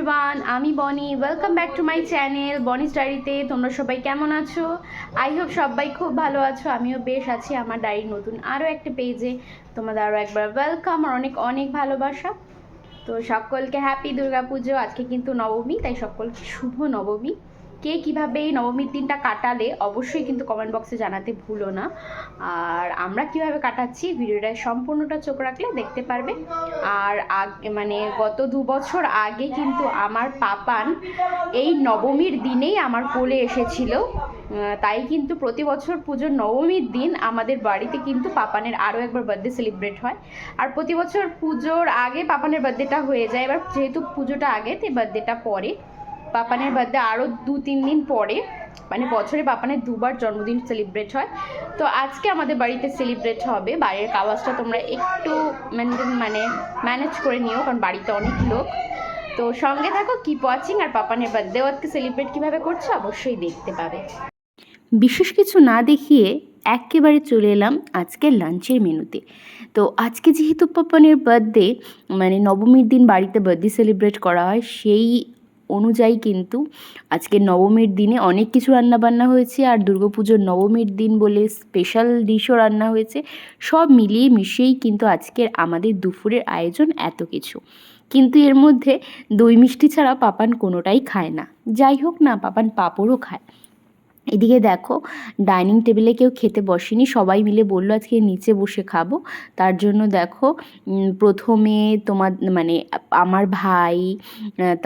Everyone আমি Boni. Welcome back to my channel বনিস ডায়েরিতে। তোমরা সবাই কেমন আছো? আই হোপ সবাই খুব ভালো আছো। আমিও বেশ আছি আমার ডায়ের নতুন আরও একটা পেজে তোমাদের আরও একবার ওয়েলকাম আর অনেক অনেক ভালোবাসা। তো সকলকে হ্যাপি দুর্গাপুজো। আজকে কিন্তু নবমী, তাই সকলকে শুভ নবমী। কে কীভাবে এই নবমীর দিনটা কাটালে অবশ্যই কিন্তু কমেন্ট বক্সে জানাতে ভুলো না। আর আমরা কীভাবে কাটাচ্ছি ভিডিওটা সম্পূর্ণটা চোখ রাখলে দেখতে পারবে। আর আগে মানে গত দু বছর আগে কিন্তু আমার পাপান এই নবমীর দিনেই আমার কোলে এসেছিল। তাই কিন্তু প্রতি বছর পুজোর নবমীর দিন আমাদের বাড়িতে কিন্তু পাপানের আরও একবার বার্থডে সেলিব্রেট হয়। আর প্রতি বছর পুজোর আগে পাপানের বার্থডেটা হয়ে যায়। এবার যেহেতু পুজোটা আগে, তাই বার্থডেটা পরে। পাপানের বার্থডে আরও দু তিন দিন পরে মানে বছরে পাপানের দুবার জন্মদিন সেলিব্রেট হয়। তো আজকে আমাদের বাড়িতে সেলিব্রেট হবে। বাইরের কাওয়াজটা তোমরা একটু মানে ম্যানেজ করে নিও, কারণ বাড়িতে অনেক লোক। তো সঙ্গে থাকো কিপ ওয়াচিং আর পাপানের বার্থডেও আজকে সেলিব্রেট কীভাবে করছে অবশ্যই দেখতে পাবে। বিশেষ কিছু না দেখিয়ে একেবারে চলে এলাম আজকে লাঞ্চের মেনুতে। তো আজকে যেহেতু পাপানের বার্থডে মানে নবমীর দিন বাড়িতে বার্থডে সেলিব্রেট করা হয়, সেই অনুযায়ী কিন্তু আজকে নবমীর দিনে অনেক কিছু রান্নাবান্না হয়েছে আর দুর্গাপুজোর নবমীর দিন বলে স্পেশাল ডিশও রান্না হয়েছে। সব মিলিয়ে মিশিয়েই কিন্তু আজকের আমাদের দুপুরের আয়োজন এত কিছু। কিন্তু এর মধ্যে দই মিষ্টি ছাড়া পাপান কোনোটাই খায় না। যাই হোক না, পাপান পাঁপড়ও খায়। এদিকে দেখো, ডাইনিং টেবিলে কেউ খেতে বসেনি, সবাই মিলে বলল, আজকে নিচে বসে খাব। তার জন্য দেখো প্রথমে তোমার মানে আমার ভাই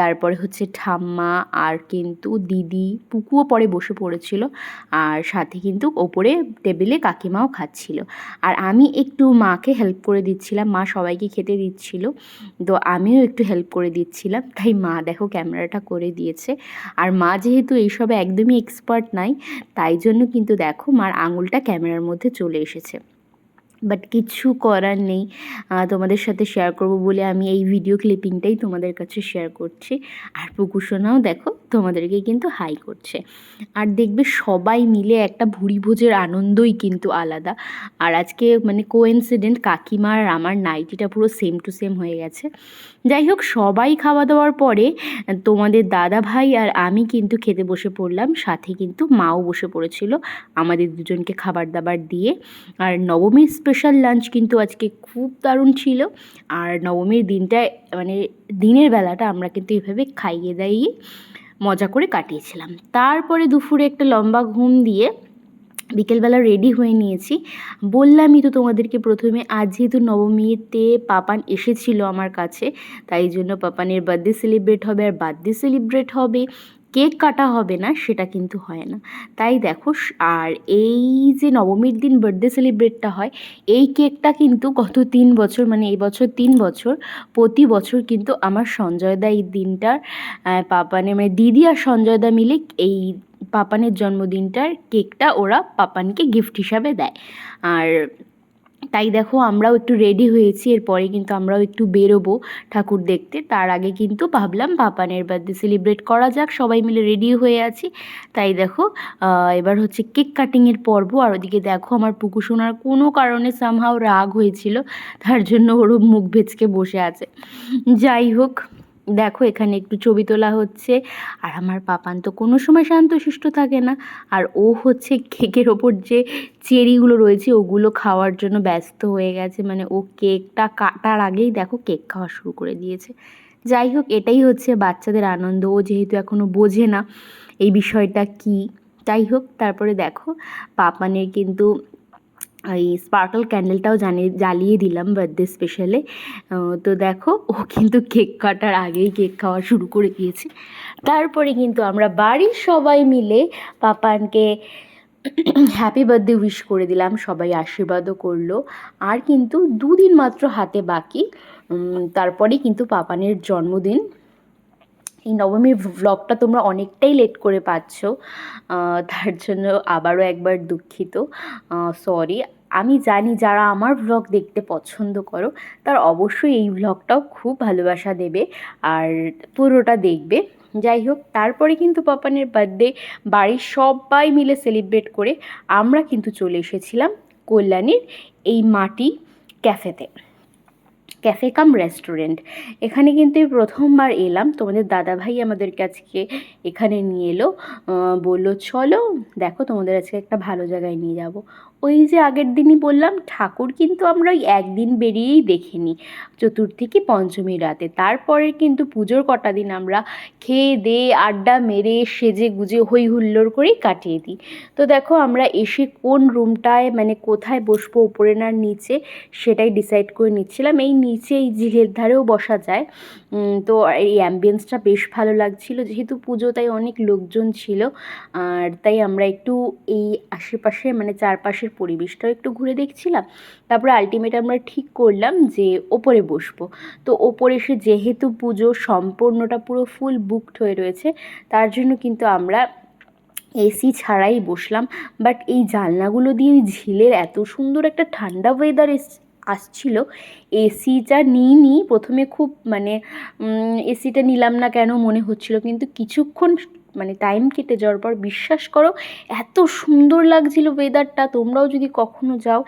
তারপরে হচ্ছে ঠাম্মা আর কিন্তু দিদি, পুকুও পরে বসে পড়েছিল আর সাথে কিন্তু ওপরে টেবিলে কাকিমাও খাচ্ছিল। আর আমি একটু মাকে হেল্প করে দিচ্ছিলাম, মা সবাইকে খেতে দিচ্ছিল, তো আমিও একটু হেল্প করে দিচ্ছিলাম। তাই মা দেখো ক্যামেরাটা করে দিয়েছে। আর মা যেহেতু এইসবে একদমই এক্সপার্ট নাই। তাই জন্য কিন্তু দেখো মার আঙুলটা ক্যামেরার মধ্যে চলে এসেছে। বাট কিছু করার নেই। তোমাদের সাথে শেয়ার করব বলে আমি এই ভিডিও ক্লিপিংটাই তোমাদের কাছে শেয়ার করছি। আর পুকুসোনাও দেখো, তোমাদেরকে কিন্তু হাই করছে। আর দেখবে সবাই মিলে একটা ভুড়ি ভোজের আনন্দই কিন্তু আলাদা। আর আজকে মানে কোইন্সিডেন্ট কাকিমার আমার নাইটিটা পুরো সেম টু সেম হয়ে গেছে। যাই হোক, সবাই খাওয়া দাওয়ার পরে তোমাদের দাদা ভাই আর আমি কিন্তু খেতে বসে পড়লাম। সাথে কিন্তু মাও বসে পড়েছিল আমাদের দুজনকে খাবার দাবার দিয়ে। আর নবমীর স্পেশাল লাঞ্চ কিন্তু আজকে খুব দারুণ ছিল। আর নবমীর দিনটায় মানে দিনের বেলাটা আমরা কিন্তু এভাবে খাইয়ে দাইয়ে মজা করে কাটিয়েছিলাম। তারপরে দুপুরে একটা লম্বা ঘুম দিয়ে বিকেলবেলা রেডি হয়ে নিয়েছি। বললামই তো তোমাদেরকে প্রথমে, আজ যেহেতু নবমীতে পাপান এসেছিল আমার কাছে, তাই জন্য পাপানের বার্থডে সেলিব্রেট হবে আর বার্থডে সেলিব্রেট হবে। কেক কাটা হবে না, সেটা কিন্তু হয় না। তাই দেখো আর এই যে নবমীর দিন বার্থডে সেলিব্রেটটা হয়, এই কেকটা কিন্তু গত তিন বছর মানে এই বছর তিন বছর, প্রতি বছর কিন্তু আমার সঞ্জয়দা এই দিনটার পাপানে মানে দিদি আর সঞ্জয়দা মিলে এই পাপানের জন্মদিনটার কেকটা ওরা পাপানকে গিফট হিসাবে দেয়। আর তাই দেখো আমরাও একটু রেডি হয়েছি, এরপরে কিন্তু আমরাও একটু বেরোবো ঠাকুর দেখতে। তার আগে কিন্তু ভাবলাম পাপানের বার্থডে সেলিব্রেট করা যাক, সবাই মিলে রেডি হয়ে আছি। তাই দেখো এবার হচ্ছে কেক কাটিংয়ের পর্ব, আর ওদিকে দেখো আমার পুকু শোনার কোনো কারণে সামহাও রাগ হয়েছিল, তার জন্য ওরও মুখ ভেজকে বসে আছে। যাই হোক দেখো, এখানে একটু ছবি তোলা হচ্ছে। আর আমার পাপান তো কোনো সময় শান্তশিষ্ট থাকে না। আর ও হচ্ছে কেকের ওপর যে চেরিগুলো রয়েছে, ওগুলো খাওয়ার জন্য ব্যস্ত হয়ে গেছে। মানে ও কেকটা কাটার আগেই দেখো, কেক খাওয়া শুরু করে দিয়েছে। যাই হোক, এটাই হচ্ছে বাচ্চাদের আনন্দ। ও যেহেতু এখনও বোঝে না এই বিষয়টা কি। যাই হোক, তারপরে দেখো, পাপানের কিন্তু এই স্পার্কল ক্যান্ডেলটাও জানিয়ে জ্বালিয়ে দিলাম বার্থডে স্পেশালে তো দেখো ও কিন্তু কেক কাটার আগেই কেক খাওয়া শুরু করে দিয়েছে। তারপরে কিন্তু আমরা বাড়ির সবাই মিলে পাপানকে হ্যাপি বার্থডে উইশ করে দিলাম সবাই আশীর্বাদও করল। আর কিন্তু দুদিন মাত্র হাতে বাকি। উম, তারপরেই কিন্তু পাপানের জন্মদিন। এই নবমীর ভ্লগটা তোমরা অনেকটাই লেট করে পাচ্ছ। তার জন্য আবারও একবার দুঃখিত। সরি আমি জানি যারা আমার ভ্লগ দেখতে পছন্দ করো, তার অবশ্যই এই ভ্লগটাও খুব ভালোবাসা দেবে আর পুরোটা দেখবে। যাই হোক, তারপরে কিন্তু পাপানের বার্থডে বাড়ির সবাই মিলে সেলিব্রেট করে আমরা কিন্তু চলে এসেছিলাম কল্যাণীর এই মাটি ক্যাফেতে ক্যাফে কাম রেস্টুরেন্ট এখানে কিন্তু প্রথমবার এলাম। তোমাদের দাদাভাই আমাদের কাছকে এখানে নিয়ে এলো। বলল, চলো, দেখো তোমাদের আজকে একটা ভালো জায়গায় নিয়ে যাব। ওই যে আগের দিনই বললাম, ঠাকুর কিন্তু আমরা ওই একদিন বেরিয়েই দেখিনি। চতুর্থী কি পঞ্চমী রাতে। তারপরে কিন্তু পুজোর কটা দিন আমরা খেয়ে দিয়ে, আড্ডা মেরে, সেজে গুজে হই হুল্লোড় করেই কাটিয়ে দিই। তো দেখো আমরা এসে কোন রুমটায় মানে কোথায় বসবো উপরে না নিচে, সেটাই ডিসাইড করে নিচ্ছিলাম। এই নিচে এই ঝিলের ধারেও বসা যায়। তো এই অ্যাম্বিয়েন্সটা বেশ ভালো লাগছিল। যেহেতু পুজো তাই অনেক লোকজন ছিল, আর তাই আমরা একটু এই আশেপাশে মানে চারপাশের পরিবেশটাও একটু ঘুরে দেখছিলাম। তারপরে আলটিমেট আমরা ঠিক করলাম যে ওপরে বসবো। তো ওপরে এসে যেহেতু পুজো সম্পূর্ণটা পুরো ফুল বুকড হয়ে রয়েছে, তার জন্য কিন্তু আমরা এসি ছাড়াই বসলাম। বাট এই জানলাগুলো দিয়ে ওই ঝিলের এত সুন্দর একটা ঠান্ডা ওয়েদার এস, আসছিল এসিটা নিইনি। প্রথমে খুব মানে এসিটা নিলাম না কেন মনে হচ্ছিল, কিন্তু কিছুক্ষণ মানে টাইম কেটে যাওয়ার পর বিশ্বাস করো, এত সুন্দর লাগছিল ওয়েদারটা তোমরাও যদি কখনো যাও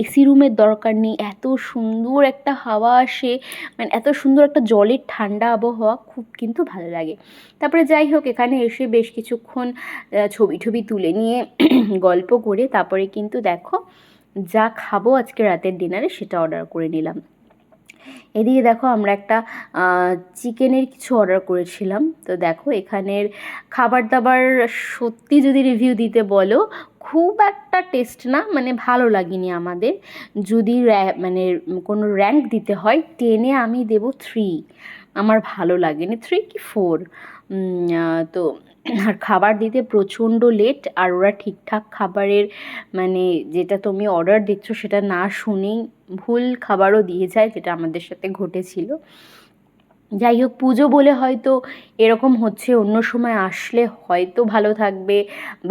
এসি রুমের দরকার নেই। এত সুন্দর একটা হাওয়া আসে। মানে এত সুন্দর একটা জলের ঠান্ডা আবহাওয়া, খুব কিন্তু ভালো লাগে। তারপরে যাই হোক, এখানে এসে বেশ কিছুক্ষণ ছবি টবি তুলে নিয়ে গল্প করে তারপরে কিন্তু দেখো, যা খাব আজকে রাতের ডিনারে সেটা অর্ডার করে নিলাম। এদিকে দেখো আমরা একটা চিকেনের কিছু অর্ডার করেছিলাম। তো দেখো এখানের খাবার দাবার সত্যি যদি রিভিউ দিতে বলো, খুব একটা টেস্ট না মানে ভালো লাগেনি আমাদের। যদি মানে কোনো র্যাঙ্ক দিতে হয় টেনে আমি দেবো থ্রি আমার ভালো লাগেনি। থ্রি কি ফোর তো আর খাবার দিতে প্রচণ্ড লেট আর ওরা ঠিকঠাক খাবারের মানে যেটা তুমি অর্ডার দিচ্ছ সেটা না শুনেই ভুল খাবারও দিয়ে যায়, যেটা আমাদের সাথে ঘটেছিল। যাই হোক, পুজো বলে হয়তো এরকম হচ্ছে, অন্য সময় আসলে হয়তো ভালো থাকবে,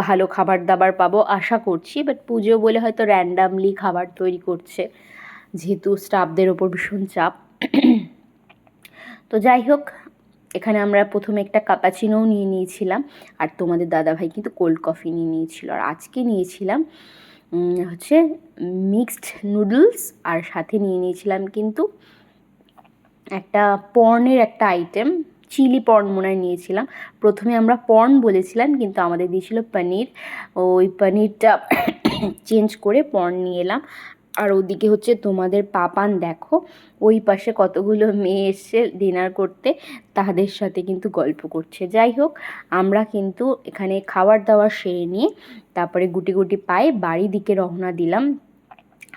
ভালো খাবার দাবার পাবো, আশা করছি বাট পুজো বলে হয়তো র্যান্ডামলি খাবার তৈরি করছে, যেহেতু স্টাফদের ওপর ভীষণ চাপ। তো যাই হোক এখানে আমরা প্রথমে একটা কাপাচিনোও নিয়ে নিয়েছিলাম, আর তোমাদের দাদাভাই কিন্তু কোল্ড কফি নিয়ে নিয়েছিল। আর আজকে নিয়েছিলাম হচ্ছে মিক্সড নুডলস আর সাথে নিয়ে নিয়েছিলাম কিন্তু একটা পর্নের একটা আইটেম চিলি পর্ন মনে নিয়েছিলাম। প্রথমে আমরা পর্ন বলেছিলাম, কিন্তু আমাদের দিয়েছিল পনির ওই পনিরটা চেঞ্জ করে পর্ন নিয়ে এলাম। আর ওদিকে হচ্ছে তোমাদের পাপান, দেখো, ওই পাশে কতগুলো মেয়ে এসছে ডিনার করতে, তাদের সাথে কিন্তু গল্প করছে। যাই হোক, আমরা কিন্তু এখানে খাবার দাবার সেরে নিয়ে তারপরে গুটি গুটি পায়ে বাড়ি দিকে রওনা দিলাম।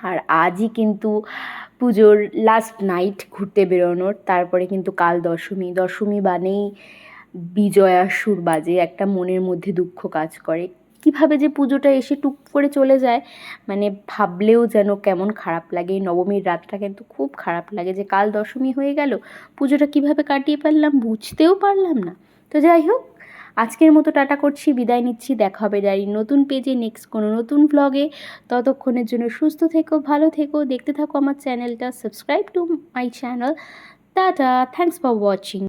আর আজই কিন্তু পুজোর লাস্ট নাইট ঘুরতে বেরোনোর, তারপরে কিন্তু কাল দশমী। দশমী বানেই বিজয়া সুর বাজে, একটা মনের মধ্যে দুঃখ কাজ করে। কীভাবে যে পুজোটা এসে টুক করে চলে যায় মানে ভাবলেও যেন কেমন খারাপ লাগে। এই নবমীর রাতটা কিন্তু খুব খারাপ লাগে যে কাল দশমী হয়ে গেল, পুজোটা কীভাবে কাটিয়ে পারলাম বুঝতেও পারলাম না। তো যাই হোক, আজকের মতো টাটা করছি, বিদায় নিচ্ছি, দেখা হবে ডায়েরির নতুন পেজে নেক্সট কোনো নতুন ব্লগে ততক্ষণের জন্য সুস্থ থেকো, ভালো থেকো, দেখতে থাকো আমার চ্যানেলটা subscribe to my channel tata thanks for watching